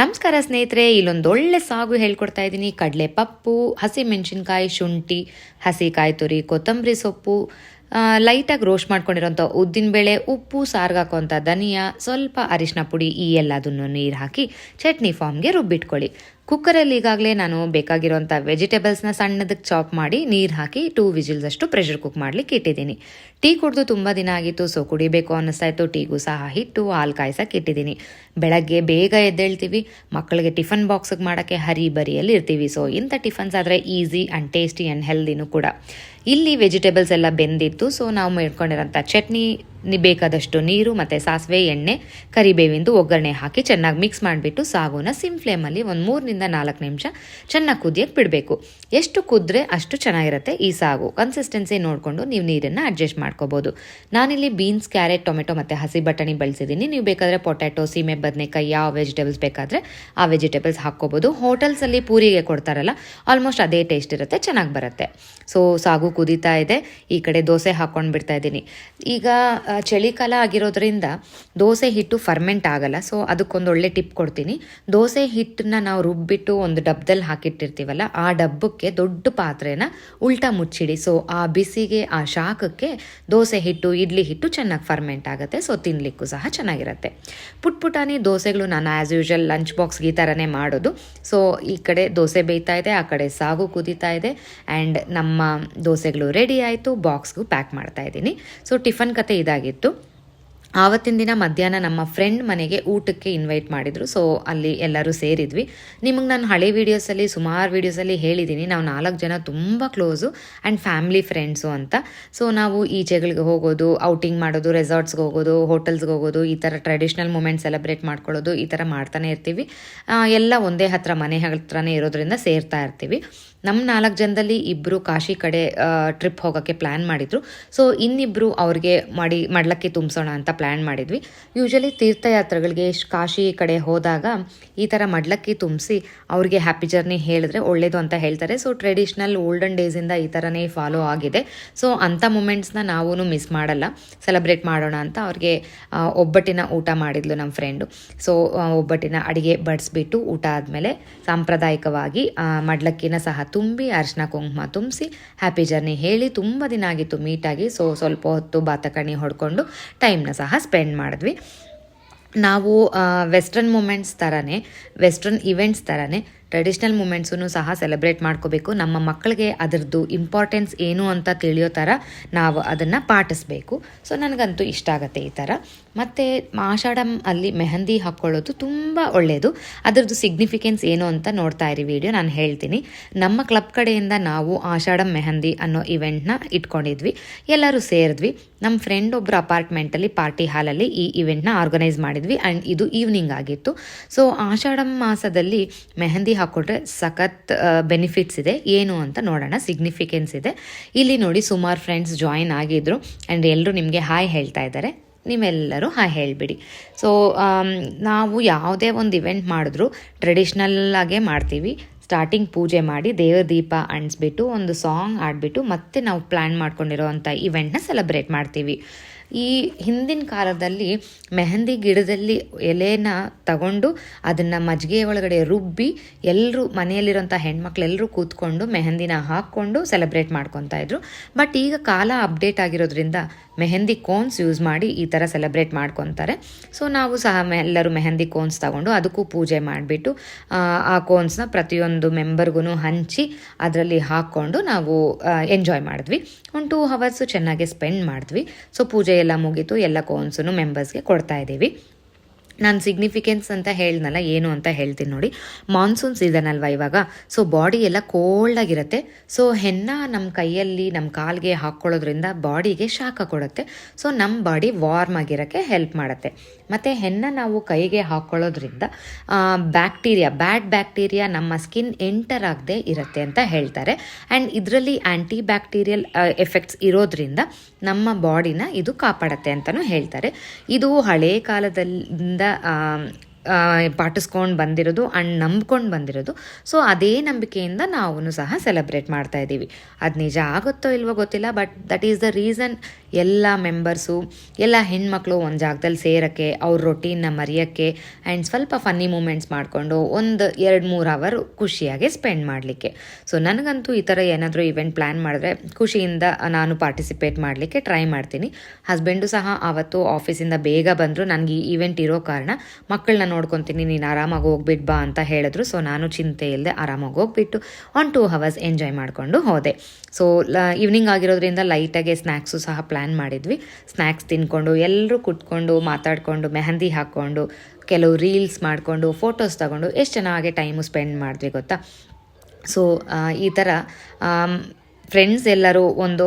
ನಮಸ್ಕಾರ ಸ್ನೇಹಿತರೆ, ಇಲ್ಲೊಂದು ಒಳ್ಳೆ ಸಾಗು ಹೇಳ್ಕೊಡ್ತಾ ಇದ್ದೀನಿ. ಕಡಲೆ ಪಪ್ಪು ಹಸಿ ಮೆಣಸಿನ್ಕಾಯಿ ಶುಂಠಿ ಹಸಿ ಕಾಯಿ ತುರಿ, ಕೊತ್ತಂಬರಿ ಸೊಪ್ಪು ಲೈಟಾಗಿ ರೋಸ್ಟ್ ಮಾಡ್ಕೊಂಡಿರೋಂಥ ಉದ್ದಿನಬೇಳೆ ಉಪ್ಪು, ಸಾರ್ಗೆ ಹಾಕೋಂಥ ಧನಿಯಾ, ಸ್ವಲ್ಪ ಅರಿಶಿನ ಪುಡಿ, ಈ ಎಲ್ಲದನ್ನು ನೀರು ಹಾಕಿ ಚಟ್ನಿ ಫಾರ್ಮ್ಗೆ ರುಬ್ಬಿಟ್ಕೊಳ್ಳಿ. ಕುಕ್ಕರಲ್ಲಿ ಈಗಾಗಲೇ ನಾನು ಬೇಕಾಗಿರೋಂಥ ವೆಜಿಟೇಬಲ್ಸ್ನ ಸಣ್ಣದಕ್ಕೆ ಚಾಪ್ ಮಾಡಿ ನೀರು ಹಾಕಿ ಟೂ ವಿಜಿಲ್ಸ್ ಅಷ್ಟು ಪ್ರೆಷರ್ ಕುಕ್ ಮಾಡಲಿಕ್ಕೆ ಇಟ್ಟಿದ್ದೀನಿ. ಟೀ ಕುಡಿದು ತುಂಬ ದಿನ ಆಗಿತ್ತು ಸೊ ಕುಡಿಬೇಕು ಅನ್ನಿಸ್ತಾ ಇತ್ತು. ಟೀಗೂ ಸಹ ಹಿಟ್ಟು, ಹಾಲು ಕಾಯಿಸಕ್ಕೆ ಇಟ್ಟಿದ್ದೀನಿ. ಬೆಳಗ್ಗೆ ಬೇಗ ಎದ್ದೇಳ್ತೀವಿ. ಮಕ್ಕಳಿಗೆ ಟಿಫನ್ ಬಾಕ್ಸಿಗೆ ಮಾಡೋಕ್ಕೆ ಹರಿ ಬರಿಯಲ್ಲಿ ಇರ್ತೀವಿ. ಸೊ ಇಂಥ ಟಿಫನ್ಸ್ ಆದರೆ ಈಸಿ ಆ್ಯಂಡ್ ಟೇಸ್ಟಿ ಆ್ಯಂಡ್ ಹೆಲ್ದಿನೂ ಕೂಡ. ಇಲ್ಲಿ ವೆಜಿಟೇಬಲ್ಸ್ ಎಲ್ಲ ಬೆಂದಿತ್ತು ಸೊ ನಾವು ಮಾಡ್ಕೊಂಡಿರೋಂಥ ಚಟ್ನಿ ಬೇಕಾದಷ್ಟು ನೀರು ಮತ್ತು ಸಾಸಿವೆ ಎಣ್ಣೆ, ಕರಿಬೇವಿಂದು ಒಗ್ಗರಣೆ ಹಾಕಿ ಚೆನ್ನಾಗಿ ಮಿಕ್ಸ್ ಮಾಡಿಬಿಟ್ಟು ಸಾಗುನ ಸಿಮ್ ಫ್ಲೇಮಲ್ಲಿ ಒಂದು ಮೂರರಿಂದ ನಾಲ್ಕು ನಿಮಿಷ ಚೆನ್ನಾಗಿ ಕುದಿಯಕ್ಕೆ ಬಿಡಬೇಕು. ಎಷ್ಟು ಕುದ್ರೆ ಅಷ್ಟು ಚೆನ್ನಾಗಿರುತ್ತೆ ಈ ಸಾಗು. ಕನ್ಸಿಸ್ಟೆನ್ಸಿ ನೋಡಿಕೊಂಡು ನೀವು ನೀರನ್ನು ಅಡ್ಜಸ್ಟ್ ಮಾಡ್ಕೋಬೋದು. ನಾನಿಲ್ಲಿ ಬೀನ್ಸ್ ಕ್ಯಾರೆಟ್ ಟೊಮೆಟೊ ಮತ್ತು ಹಸಿ ಬಟಾಣಿ ಬಳಸಿದ್ದೀನಿ ನೀವು ಬೇಕಾದರೆ ಪೊಟ್ಯಾಟೊ ಸೀಮೆ, ಬದನೆಕಾಯಿ ಯಾವ ವೆಜಿಟೇಬಲ್ಸ್ ಬೇಕಾದರೆ ಆ ವೆಜಿಟೇಬಲ್ಸ್ ಹಾಕ್ಕೋಬೋದು. ಹೋಟೆಲ್ಸಲ್ಲಿ ಪೂರಿಗೆ ಕೊಡ್ತಾರಲ್ಲ ಆಲ್ಮೋಸ್ಟ್ ಅದೇ ಟೇಸ್ಟ್ ಇರುತ್ತೆ, ಚೆನ್ನಾಗಿ ಬರುತ್ತೆ. ಸೊ ಸಾಗು ಕುದೀತಾ ಇದೆ. ಈ ಕಡೆ ದೋಸೆ ಹಾಕ್ಕೊಂಡು ಬಿಡ್ತಾ ಇದ್ದೀನಿ. ಈಗ ಚಳಿಕಾಲ ಆಗಿರೋದ್ರಿಂದ ದೋಸೆ ಹಿಟ್ಟು ಫರ್ಮೆಂಟ್ ಆಗಲ್ಲ. ಸೊ ಅದಕ್ಕೊಂದು ಒಳ್ಳೆ ಟಿಪ್ ಕೊಡ್ತೀನಿ. ದೋಸೆ ಹಿಟ್ಟನ್ನ ನಾವು ರುಬ್ಬಿಟ್ಟು ಒಂದು ಡಬ್ಬದಲ್ಲಿ ಹಾಕಿಟ್ಟಿರ್ತೀವಲ್ಲ, ಆ ಡಬ್ಬಕ್ಕೆ ದೊಡ್ಡ ಪಾತ್ರೆನ ಉಲ್ಟಾ ಮುಚ್ಚಿಡಿ. ಸೊ ಆ ಬಿಸಿಗೆ, ಆ ಶಾಖಕ್ಕೆ ದೋಸೆ ಹಿಟ್ಟು, ಇಡ್ಲಿ ಹಿಟ್ಟು ಚೆನ್ನಾಗಿ ಫರ್ಮೆಂಟ್ ಆಗುತ್ತೆ. ಸೊ ತಿನ್ನಲಿಕ್ಕೂ ಸಹ ಚೆನ್ನಾಗಿರುತ್ತೆ. ಪುಟ್ ಪುಟಾನಿ ದೋಸೆಗಳು ನಾನು ಆ್ಯಸ್ ಯೂಶಲ್ ಲಂಚ್ ಬಾಕ್ಸ್ ಈ ಥರನೇ ಮಾಡೋದು. ಸೊ ಈ ಕಡೆ ದೋಸೆ ಬೇಯ್ತಾ ಇದೆ, ಆ ಕಡೆ ಸಾಗು ಕುದೀತಾ ಇದೆ. ಆ್ಯಂಡ್ ನಮ್ಮ ದೋಸೆಗಳು ರೆಡಿ ಆಯಿತು ಬಾಕ್ಸ್ಗೂ ಪ್ಯಾಕ್ ಮಾಡ್ತಾ ಇದ್ದೀನಿ. ಸೊ ಟಿಫನ್ ಕತೆ ಇದಾಗಿತ್ತು ಆವತ್ತಿನ ದಿನ ಮಧ್ಯಾಹ್ನ ನಮ್ಮ ಫ್ರೆಂಡ್ ಮನೆಗೆ ಊಟಕ್ಕೆ ಇನ್ವೈಟ್ ಮಾಡಿದರು. ಸೊ ಅಲ್ಲಿ ಎಲ್ಲರೂ ಸೇರಿದ್ವಿ. ನಿಮಗೆ ನಾನು ಹಳೆ ವೀಡಿಯೋಸಲ್ಲಿ ಸುಮಾರು ವೀಡಿಯೋಸಲ್ಲಿ ಹೇಳಿದ್ದೀನಿ ನಾವು ನಾಲ್ಕು ಜನ ತುಂಬ ಕ್ಲೋಸು ಆ್ಯಂಡ್ ಫ್ಯಾಮಿಲಿ ಫ್ರೆಂಡ್ಸು ಅಂತ. ಸೊ ನಾವು ಈಚೆಗಳಿಗೆ ಹೋಗೋದು ಔಟಿಂಗ್ ಮಾಡೋದು ರೆಸಾರ್ಟ್ಸ್ಗೆ ಹೋಗೋದು ಹೋಟೆಲ್ಸ್ಗೆ ಹೋಗೋದು, ಈ ಥರ ಟ್ರೆಡಿಷ್ನಲ್ ಮೂಮೆಂಟ್ ಸೆಲೆಬ್ರೇಟ್ ಮಾಡ್ಕೊಳ್ಳೋದು, ಈ ಥರ ಮಾಡ್ತಾನೆ ಇರ್ತೀವಿ. ಎಲ್ಲ ಒಂದೇ ಹತ್ರ, ಮನೆ ಹತ್ರನೇ ಇರೋದ್ರಿಂದ ಸೇರ್ತಾ ಇರ್ತೀವಿ. ನಮ್ಮ ನಾಲ್ಕು ಜನದಲ್ಲಿ ಇಬ್ಬರು ಕಾಶಿ ಕಡೆ ಟ್ರಿಪ್ ಹೋಗೋಕ್ಕೆ ಪ್ಲ್ಯಾನ್ ಮಾಡಿದರು. ಸೊ ಇನ್ನಿಬ್ಬರು ಅವ್ರಿಗೆ ಮಾಡಿ, ಮಾಡ್ಲಿಕ್ಕೆ ತುಂಬಿಸೋಣ ಅಂತ ಪ್ಲ್ಯಾನ್ ಮಾಡಿದ್ವಿ. ಯೂಶಲಿ ತೀರ್ಥಯಾತ್ರೆಗಳಿಗೆ ಕಾಶಿ ಕಡೆ ಹೋದಾಗ ಈ ಥರ ಮಡ್ಲಕ್ಕಿ ತುಂಬಿಸಿ ಅವ್ರಿಗೆ ಹ್ಯಾಪಿ ಜರ್ನಿ ಹೇಳಿದ್ರೆ ಒಳ್ಳೇದು ಅಂತ ಹೇಳ್ತಾರೆ. ಸೊ ಟ್ರೆಡಿಷ್ನಲ್ ಓಲ್ಡನ್ ಡೇಸಿಂದ ಈ ಥರನೇ ಫಾಲೋ ಆಗಿದೆ. ಸೊ ಅಂಥ ಮೂಮೆಂಟ್ಸ್ನ ನಾವೂ ಮಿಸ್ ಮಾಡಲ್ಲ. ಸೆಲೆಬ್ರೇಟ್ ಮಾಡೋಣ ಅಂತ ಅವ್ರಿಗೆ ಒಬ್ಬಟ್ಟಿನ ಊಟ ಮಾಡಿದ್ಲು ನಮ್ಮ ಫ್ರೆಂಡು ಸೊ ಒಬ್ಬಟ್ಟಿನ ಅಡುಗೆ ಬಡಿಸ್ಬಿಟ್ಟು ಊಟ ಆದಮೇಲೆ ಸಾಂಪ್ರದಾಯಿಕವಾಗಿ ಮಡ್ಲಕ್ಕಿನ ಸಹ ತುಂಬಿ ಅರಿಶಿನ ಕುಂಕುಮ ತುಂಬಿಸಿ ಹ್ಯಾಪಿ ಜರ್ನಿ ಹೇಳಿ ತುಂಬ ದಿನ ಆಗಿತ್ತು ಮೀಟಾಗಿ ಸೊ ಸ್ವಲ್ಪ ಹೊತ್ತು ಬಾತಕಣಿ ಹೊಡ್ಕೊಂಡು ಟೈಮ್ನ ಸಹ ಸ್ಪೆಂಡ್ ಮಾಡಿದ್ವಿ. ನಾವು ವೆಸ್ಟರ್ನ್ ಮೂಮೆಂಟ್ಸ್ ಥರನೇ ವೆಸ್ಟರ್ನ್ ಇವೆಂಟ್ಸ್ ಥರನೇ ಟ್ರೆಡಿಷ್ನಲ್ ಮೂಮೆಂಟ್ಸನ್ನು ಸಹ ಸೆಲೆಬ್ರೇಟ್ ಮಾಡ್ಕೋಬೇಕು. ನಮ್ಮ ಮಕ್ಕಳಿಗೆ ಅದರದ್ದು ಇಂಪಾರ್ಟೆನ್ಸ್ ಏನು ಅಂತ ತಿಳಿಯೋ ಥರ ನಾವು ಅದನ್ನು ಪಾಟಿಸ್ಬೇಕು ಸೊ, ನನಗಂತೂ ಇಷ್ಟ ಆಗುತ್ತೆ ಈ ಥರ. ಮತ್ತು ಆಷಾಢಮ್ ಅಲ್ಲಿ ಮೆಹಂದಿ ಹಾಕ್ಕೊಳ್ಳೋದು ತುಂಬ ಒಳ್ಳೆಯದು ಅದರದ್ದು ಸಿಗ್ನಿಫಿಕೆನ್ಸ್ ಏನು ಅಂತ ನೋಡ್ತಾ ಇರಿ ವಿಡಿಯೋ ನಾನು ಹೇಳ್ತೀನಿ. ನಮ್ಮ ಕ್ಲಬ್ ಕಡೆಯಿಂದ ನಾವು ಆಷಾಢಮ್ ಮೆಹಂದಿ ಅನ್ನೋ ಇವೆಂಟ್ನ ಇಟ್ಕೊಂಡಿದ್ವಿ. ಎಲ್ಲರೂ ಸೇರಿದ್ವಿ. ನಮ್ಮ ಫ್ರೆಂಡ್ ಒಬ್ಬರು ಅಪಾರ್ಟ್ಮೆಂಟಲ್ಲಿ ಪಾರ್ಟಿ ಹಾಲಲ್ಲಿ ಈ ಇವೆಂಟ್ನ ಆರ್ಗನೈಸ್ ಮಾಡಿದ್ವಿ. ಆ್ಯಂಡ್ ಇದು ಈವ್ನಿಂಗ್ ಆಗಿತ್ತು. ಸೊ ಆಷಾಢಂ ಮಾಸದಲ್ಲಿ ಮೆಹಂದಿ ಹಾಕ್ಕೊಂಡ್ರೆ ಸಖತ್ ಬೆನಿಫಿಟ್ಸ್ ಇದೆ. ಏನು ಅಂತ ನೋಡೋಣ. ಸಿಗ್ನಿಫಿಕೆನ್ಸ್ ಇದೆ. ಇಲ್ಲಿ ನೋಡಿ ಸುಮಾರು ಫ್ರೆಂಡ್ಸ್ ಜಾಯಿನ್ ಆಗಿದ್ರು. ಆ್ಯಂಡ್ ಎಲ್ಲರೂ ನಿಮಗೆ ಹಾಯ್ ಹೇಳ್ತಾ ಇದ್ದಾರೆ. ನೀವೆಲ್ಲರೂ ಹಾಯ್ ಹೇಳಿಬಿಡಿ. ಸೊ ನಾವು ಯಾವುದೇ ಒಂದು ಇವೆಂಟ್ ಮಾಡಿದ್ರು ಟ್ರೆಡಿಷ್ನಲ್ಲಾಗೇ ಮಾಡ್ತೀವಿ. ಸ್ಟಾರ್ಟಿಂಗ್ ಪೂಜೆ ಮಾಡಿ ದೇವರ ದೀಪ ಅಂಟಿಸ್ಬಿಟ್ಟು, ಒಂದು ಸಾಂಗ್ ಆಡಿಬಿಟ್ಟು ಮತ್ತೆ ನಾವು ಪ್ಲ್ಯಾನ್ ಮಾಡ್ಕೊಂಡಿರೋ ಅಂಥ ಇವೆಂಟ್ನ ಸೆಲೆಬ್ರೇಟ್ ಮಾಡ್ತೀವಿ. ಈ ಹಿಂದಿನ ಕಾಲದಲ್ಲಿ ಮೆಹಂದಿ ಗಿಡದಲ್ಲಿ ಎಲೆನ ತಗೊಂಡು ಅದನ್ನು ಮಜ್ಜಿಗೆ ಒಳಗಡೆ ರುಬ್ಬಿ ಎಲ್ಲರೂ ಮನೆಯಲ್ಲಿರೋಂಥ ಹೆಣ್ಮಕ್ಳೆಲ್ಲರೂ ಕೂತ್ಕೊಂಡು ಮೆಹಂದಿನ ಹಾಕ್ಕೊಂಡು ಸೆಲೆಬ್ರೇಟ್ ಮಾಡ್ಕೊತಾ ಇದ್ರು. ಬಟ್ ಈಗ ಕಾಲ ಅಪ್ಡೇಟ್ ಆಗಿರೋದ್ರಿಂದ ಮೆಹಂದಿ ಕೋನ್ಸ್ ಯೂಸ್ ಮಾಡಿ ಈ ಥರ ಸೆಲೆಬ್ರೇಟ್ ಮಾಡ್ಕೊತಾರೆ. ಸೊ ನಾವು ಸಹ ಎಲ್ಲರೂ ಮೆಹಂದಿ ಕೋನ್ಸ್ ತಗೊಂಡು ಅದಕ್ಕೂ ಪೂಜೆ ಮಾಡಿಬಿಟ್ಟು, ಆ ಕೋನ್ಸ್ನ ಪ್ರತಿಯೊಂದು ಮೆಂಬರ್ಗೂ ಹಂಚಿ ಅದರಲ್ಲಿ ಹಾಕ್ಕೊಂಡು ನಾವು ಎಂಜಾಯ್ ಮಾಡಿದ್ವಿ. ಒಂದು ಟೂ ಹವರ್ಸು ಚೆನ್ನಾಗಿ ಸ್ಪೆಂಡ್ ಮಾಡಿದ್ವಿ. ಸೊ ಪೂಜೆ ಎಲ್ಲ ಮುಗೀತು ಎಲ್ಲ ಕೋನ್ಸನ್ನು ಮೆಂಬರ್ಸ್ಗೆ ಕೊಡ್ತಾ ಇದ್ದೀವಿ. ನಾನು ಸಿಗ್ನಿಫಿಕೆನ್ಸ್ ಅಂತ ಹೇಳ್ದಲ್ಲ ಏನು ಅಂತ ಹೇಳ್ತೀನಿ ನೋಡಿ. ಮಾನ್ಸೂನ್ ಸೀಸನ್ ಅಲ್ವಾ ಇವಾಗ? ಸೊ ಬಾಡಿ ಎಲ್ಲ ಕೋಲ್ಡ್ ಆಗಿರುತ್ತೆ. ಸೊ ಹೆನ್ನ ನಮ್ಮ ಕೈಯಲ್ಲಿ ನಮ್ಮ ಕಾಲಿಗೆ ಹಾಕ್ಕೊಳ್ಳೋದ್ರಿಂದ ಬಾಡಿಗೆ ಶಾಖ ಕೊಡುತ್ತೆ. ಸೊ ನಮ್ಮ ಬಾಡಿ ವಾರ್ಮ್ ಆಗಿರೋಕ್ಕೆ ಹೆಲ್ಪ್ ಮಾಡುತ್ತೆ. ಮತ್ತು ಹೆನ್ನ ನಾವು ಕೈಗೆ ಹಾಕ್ಕೊಳ್ಳೋದ್ರಿಂದ ಬ್ಯಾಕ್ಟೀರಿಯಾ ಬ್ಯಾಡ್ ಬ್ಯಾಕ್ಟೀರಿಯಾ ನಮ್ಮ ಸ್ಕಿನ್ ಎಂಟರ್ ಆಗದೆ ಇರುತ್ತೆ ಅಂತ ಹೇಳ್ತಾರೆ. ಆ್ಯಂಡ್ ಇದರಲ್ಲಿ ಆ್ಯಂಟಿ ಬ್ಯಾಕ್ಟೀರಿಯಲ್ ಎಫೆಕ್ಟ್ಸ್ ಇರೋದ್ರಿಂದ ನಮ್ಮ ಬಾಡಿನ ಇದು ಕಾಪಾಡುತ್ತೆ ಅಂತಲೂ ಹೇಳ್ತಾರೆ. ಇದು ಹಳೇ ಕಾಲದಿಂದ ah um ಪಾಟಿಸ್ಕೊಂಡು ಬಂದಿರೋದು ಆ್ಯಂಡ್ ನಂಬ್ಕೊಂಡು ಬಂದಿರೋದು. ಸೊ ಅದೇ ನಂಬಿಕೆಯಿಂದ ನಾವು ಸಹ ಸೆಲೆಬ್ರೇಟ್ ಮಾಡ್ತಾ ಇದ್ದೀವಿ. ಅದು ನಿಜ ಆಗುತ್ತೋ ಇಲ್ವೋ ಗೊತ್ತಿಲ್ಲ but that is the reason ಎಲ್ಲ ಮೆಂಬರ್ಸು ಎಲ್ಲ ಹೆಣ್ಮಕ್ಳು ಒಂದು ಜಾಗದಲ್ಲಿ ಸೇರೋಕ್ಕೆ, ಅವ್ರ ರೊಟೀನ್ನ ಮರೆಯೋಕ್ಕೆ ಆ್ಯಂಡ್ ಸ್ವಲ್ಪ ಫನ್ನಿ ಮೂಮೆಂಟ್ಸ್ ಮಾಡಿಕೊಂಡು ಒಂದು ಎರಡು ಮೂರು ಅವರ್ ಖುಷಿಯಾಗಿ ಸ್ಪೆಂಡ್ ಮಾಡಲಿಕ್ಕೆ. ಸೊ ನನಗಂತೂ ಈ ಥರ ಏನಾದರೂ ಇವೆಂಟ್ ಪ್ಲ್ಯಾನ್ ಮಾಡಿದ್ರೆ ಖುಷಿಯಿಂದ ನಾನು ಪಾರ್ಟಿಸಿಪೇಟ್ ಮಾಡಲಿಕ್ಕೆ ಟ್ರೈ ಮಾಡ್ತೀನಿ. ಹಸ್ಬೆಂಡು ಸಹ ಆವತ್ತು ಆಫೀಸಿಂದ ಬೇಗ ಬಂದರು. ನನಗೆ ಈ ಇವೆಂಟ್ ಇರೋ ಕಾರಣ ಮಕ್ಕಳನ್ನ ನೋಡ್ಕೊತೀನಿ, ನೀನು ಆರಾಮಾಗಿ ಹೋಗ್ಬಿಟ್ಟು ಬಾ ಅಂತ ಹೇಳಿದ್ರು. ಸೊ ನಾನು ಚಿಂತೆ ಇಲ್ಲದೆ ಆರಾಮಾಗಿ ಹೋಗ್ಬಿಟ್ಟು ಒನ್ ಟೂ ಹವರ್ಸ್ ಎಂಜಾಯ್ ಮಾಡಿಕೊಂಡು ಹೋದೆ. ಸೊ ಈವ್ನಿಂಗ್ ಆಗಿರೋದ್ರಿಂದ ಲೈಟಾಗೆ ಸ್ನ್ಯಾಕ್ಸು ಸಹ ಪ್ಲ್ಯಾನ್ ಮಾಡಿದ್ವಿ. ಸ್ನ್ಯಾಕ್ಸ್ ತಿನ್ಕೊಂಡು ಎಲ್ಲರೂ ಕುತ್ಕೊಂಡು, ಮಾತಾಡಿಕೊಂಡು, ಮೆಹಂದಿ ಹಾಕ್ಕೊಂಡು, ಕೆಲವು ರೀಲ್ಸ್ ಮಾಡಿಕೊಂಡು ಫೋಟೋಸ್ ತಗೊಂಡು, ಎಷ್ಟು ಚೆನ್ನಾಗಿ ಟೈಮು ಸ್ಪೆಂಡ್ ಮಾಡಿದ್ವಿ ಗೊತ್ತಾ? ಸೊ ಈ ಥರ ಫ್ರೆಂಡ್ಸ್ ಎಲ್ಲರೂ ಒಂದು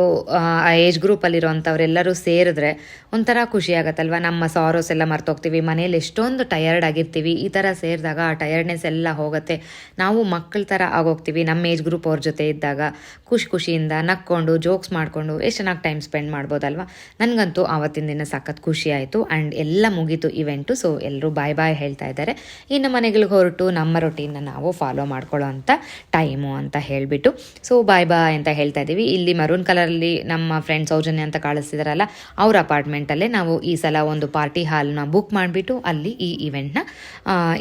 ಏಜ್ ಗ್ರೂಪಲ್ಲಿರೋವಂಥವ್ರೆಲ್ಲರೂ ಸೇರಿದ್ರೆ ಒಂಥರ ಖುಷಿ ಆಗುತ್ತಲ್ವ? ನಮ್ಮ ಸಾರೋಸ್ ಎಲ್ಲ ಮರ್ತೋಗ್ತೀವಿ ಮನೇಲಿ ಎಷ್ಟೊಂದು ಟಯರ್ಡ್ ಆಗಿರ್ತೀವಿ, ಈ ಥರ ಸೇರಿದಾಗ ಆ ಟಯರ್ಡ್ನೆಸ್ ಎಲ್ಲ ಹೋಗುತ್ತೆ. ನಾವು ಮಕ್ಕಳ ಥರ ಆಗೋಗ್ತೀವಿ, ನಮ್ಮ ಏಜ್ ಗ್ರೂಪ್ ಅವ್ರ ಜೊತೆ ಇದ್ದಾಗ. ಖುಷಿ ಖುಷಿಯಿಂದ ನಕ್ಕೊಂಡು ಜೋಕ್ಸ್ ಮಾಡಿಕೊಂಡು ಎಷ್ಟು ಚೆನ್ನಾಗಿ ಟೈಮ್ ಸ್ಪೆಂಡ್ ಮಾಡ್ಬೋದಲ್ವ? ನನಗಂತೂ ಆವತ್ತಿನ ದಿನ ಸಖತ್ ಖುಷಿ ಆಯಿತು ಆ್ಯಂಡ್ ಎಲ್ಲ ಮುಗೀತು ಇವೆಂಟು ಸೊ ಎಲ್ಲರೂ ಬಾಯ್ ಬಾಯ್ ಹೇಳ್ತಾ ಇದ್ದಾರೆ. ಇನ್ನು ಮನೆಗಳಿಗೆ ಹೊರಟು ನಮ್ಮ ರೊಟೀನ್ನ ನಾವು ಫಾಲೋ ಮಾಡ್ಕೊಳ್ಳೋ ಅಂತ ಟೈಮು ಅಂತ ಹೇಳಿಬಿಟ್ಟು ಸೊ ಬಾಯ್ ಬಾಯ್ ಅಂತ ಹೇಳ್ತಾ ಇದ್ದೀವಿ ಇಲ್ಲಿ ಮರೂನ್ ಕಲರಲ್ಲಿ ನಮ್ಮ ಫ್ರೆಂಡ್ ಸೌಜನ್ಯ ಅಂತ ಕಾಣಿಸ್ತಿದಾರಲ್ಲ, ಅವ್ರ ಅಪಾರ್ಟ್ಮೆಂಟಲ್ಲೇ ನಾವು ಈ ಸಲ ಒಂದು ಪಾರ್ಟಿ ಹಾಲ್ನ ಬುಕ್ ಮಾಡಿಬಿಟ್ಟು ಅಲ್ಲಿ ಈ ಇವೆಂಟ್ನ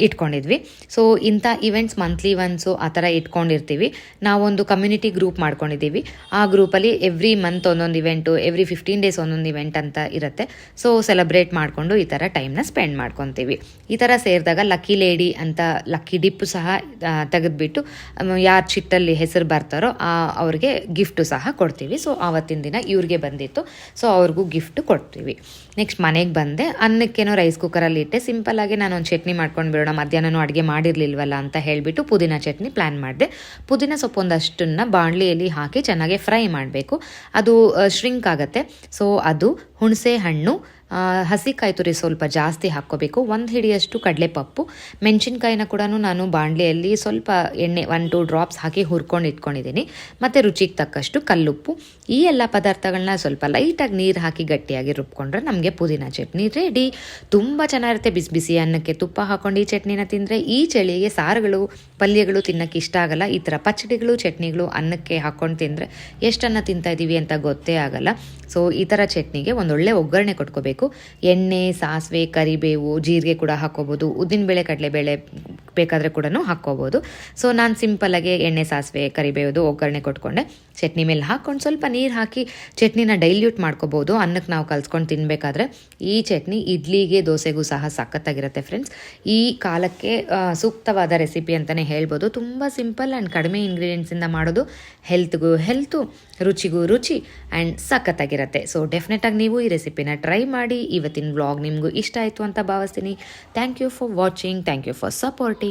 ಇಟ್ಕೊಂಡಿದ್ವಿ. ಸೊ ಇಂಥ ಇವೆಂಟ್ಸ್ ಮಂತ್ಲಿ ಒನ್ಸು ಆ ಥರ ಇಟ್ಕೊಂಡಿರ್ತೀವಿ. ನಾವೊಂದು ಕಮ್ಯುನಿಟಿ ಗ್ರೂಪ್ ಮಾಡ್ಕೊಂಡಿದ್ದೀವಿ. ಆ ಗ್ರೂಪಲ್ಲಿ ಎವ್ರಿ ಮಂತ್ ಒಂದೊಂದು ಇವೆಂಟು ಎವ್ರಿ ಫಿಫ್ಟೀನ್ ಡೇಸ್ ಒಂದೊಂದು ಇವೆಂಟ್ ಅಂತ ಇರುತ್ತೆ. ಸೊ ಸೆಲೆಬ್ರೇಟ್ ಮಾಡಿಕೊಂಡು ಈ ಥರ ಟೈಮ್ನ ಸ್ಪೆಂಡ್ ಮಾಡ್ಕೊತೀವಿ. ಈ ಥರ ಸೇರಿದಾಗ ಲಕ್ಕಿ ಲೇಡಿ ಅಂತ ಲಕ್ಕಿ ಡಿಪ್ಪು ಸಹ ತೆಗೆದುಬಿಟ್ಟು ಯಾರು ಚಿಟ್ಟಲ್ಲಿ ಹೆಸರು ಬರ್ತಾರೋ ಅವ್ರಿಗೆ ಗಿಫ್ಟು ಸಹ ಕೊಡ್ತೀವಿ. ಸೊ ಆವತ್ತಿನ ದಿನ ಇವ್ರಿಗೆ ಬಂದಿತ್ತು. ಸೊ ಅವ್ರಿಗೂ ಗಿಫ್ಟು ಕೊಡ್ತೀವಿ. ನೆಕ್ಸ್ಟ್ ಮನೆಗೆ ಬಂದೆ. ಅನ್ನಕ್ಕೇನೋ ರೈಸ್ ಕುಕ್ಕರಲ್ಲಿ ಇಟ್ಟೆ. ಸಿಂಪಲ್ಲಾಗಿ ನಾನು ಒಂದು ಚಟ್ನಿ ಮಾಡ್ಕೊಂಡು ಬಿಡೋಣ. ಮಧ್ಯಾಹ್ನನೂ ಅಡುಗೆ ಮಾಡಿರಲಿಲ್ವಲ್ಲ ಅಂತ ಹೇಳಿಬಿಟ್ಟು ಪುದೀನ ಚಟ್ನಿ ಪ್ಲ್ಯಾನ್ ಮಾಡಿದೆ. ಪುದೀನ ಸೊಪ್ಪು ಒಂದಷ್ಟನ್ನು ಬಾಣಲಿಯಲ್ಲಿ ಹಾಕಿ ಚೆನ್ನಾಗಿ ಫ್ರೈ ಮಾಡಬೇಕು. ಅದು ಶ್ರಿಂಕ್ ಆಗುತ್ತೆ. ಸೊ ಅದು ಹುಣಸೆ ಹಣ್ಣು ಹಸಿ ಕಾಯಿ ತುರಿ ಸ್ವಲ್ಪ ಜಾಸ್ತಿ ಹಾಕ್ಕೋಬೇಕು. ಒಂದು ಹಿಡಿಯಷ್ಟು ಕಡಲೆಪಪ್ಪು. ಮೆಣಸಿನ್ಕಾಯಿನ ಕೂಡ ನಾನು ಬಾಣಲೆಯಲ್ಲಿ ಸ್ವಲ್ಪ ಎಣ್ಣೆ ಒನ್ ಟೂ ಡ್ರಾಪ್ಸ್ ಹಾಕಿ ಹುರ್ಕೊಂಡು ಇಟ್ಕೊಂಡಿದ್ದೀನಿ. ಮತ್ತು ರುಚಿಗೆ ತಕ್ಕಷ್ಟು ಕಲ್ಲುಪ್ಪು. ಈ ಎಲ್ಲ ಪದಾರ್ಥಗಳನ್ನ ಸ್ವಲ್ಪ ಲೈಟಾಗಿ ನೀರು ಹಾಕಿ ಗಟ್ಟಿಯಾಗಿ ರುಬ್ಕೊಂಡ್ರೆ ನಮಗೆ ಪುದೀನ ಚಟ್ನಿ ರೆಡಿ ತುಂಬ ಚೆನ್ನಾಗಿರುತ್ತೆ. ಬಿಸಿ ಬಿಸಿ ಅನ್ನಕ್ಕೆ ತುಪ್ಪ ಹಾಕೊಂಡು ಈ ಚಟ್ನಿನ ತಿಂದರೆ ಈ ಚಳಿಗೆ ಸಾರುಗಳು, ಪಲ್ಯಗಳು ತಿನ್ನೋಕ್ಕೆ ಇಷ್ಟ ಆಗಲ್ಲ. ಈ ಥರ ಪಚ್ಚಡಿಗಳು ಚಟ್ನಿಗಳು ಅನ್ನಕ್ಕೆ ಹಾಕ್ಕೊಂಡು ತಿಂದರೆ ಎಷ್ಟನ್ನು ತಿಂತಾ ಇದ್ದೀವಿ ಅಂತ ಗೊತ್ತೇ ಆಗಲ್ಲ. ಸೊ ಈ ಥರ ಚಟ್ನಿಗೆ ಒಂದೊಳ್ಳೆ ಒಗ್ಗರಣೆ ಕೊಟ್ಕೋಬೇಕು. ಎಣ್ಣೆ, ಸಾಸಿವೆ, ಕರಿಬೇವು, ಜೀರಿಗೆ ಕೂಡ ಹಾಕ್ಕೋಬೋದು. ಉದ್ದಿನಬೇಳೆ ಕಡಲೆಬೇಳೆ ಬೇಕಾದರೆ ಕೂಡ ಹಾಕ್ಕೋಬೋದು. ಸೊ ನಾನು ಸಿಂಪಲ್ಲಾಗಿ ಎಣ್ಣೆ, ಸಾಸಿವೆ, ಕರಿಬೇವುದು ಒಗ್ಗರಣೆ ಕೊಟ್ಕೊಂಡೆ. ಚಟ್ನಿ ಮೇಲೆ ಹಾಕ್ಕೊಂಡು ಸ್ವಲ್ಪ ನೀರು ಹಾಕಿ ಚಟ್ನಿನ ಡೈಲ್ಯೂಟ್ ಮಾಡ್ಕೋಬೋದು. ಅನ್ನಕ್ಕೆ ನಾವು ಕಲ್ಸ್ಕೊಂಡು ತಿನ್ನಬೇಕಾದ್ರೆ ಈ ಚಟ್ನಿ ಇಡ್ಲಿಗೆ ದೋಸೆಗೂ ಸಹ ಸಖತ್ತಾಗಿರುತ್ತೆ ಫ್ರೆಂಡ್ಸ್ ಈ ಕಾಲಕ್ಕೆ ಸೂಕ್ತವಾದ ರೆಸಿಪಿ ಅಂತಲೇ ಹೇಳ್ಬೋದು. ತುಂಬ ಸಿಂಪಲ್ ಆ್ಯಂಡ್ ಕಡಿಮೆ ಇಂಗ್ರೀಡಿಯೆಂಟ್ಸಿಂದ ಮಾಡೋದು ಹೆಲ್ತ್ಗೂ ಹೆಲ್ತು ರುಚಿಗೂ ರುಚಿ ಆ್ಯಂಡ್ ಸಖತ್ತಾಗಿರುತ್ತೆ. ಸೊ ಡೆಫಿನೆಟಾಗಿ ನೀವು ಈ ರೆಸಿಪಿನ ಟ್ರೈ ಮಾಡಿ. ಇವತ್ತಿನ ವ್ಲಾಗ್ ನಿಮಗೂ ಇಷ್ಟ ಆಯಿತು ಅಂತ ಭಾವಿಸ್ತೀನಿ. Thank you for watching thank you for supporting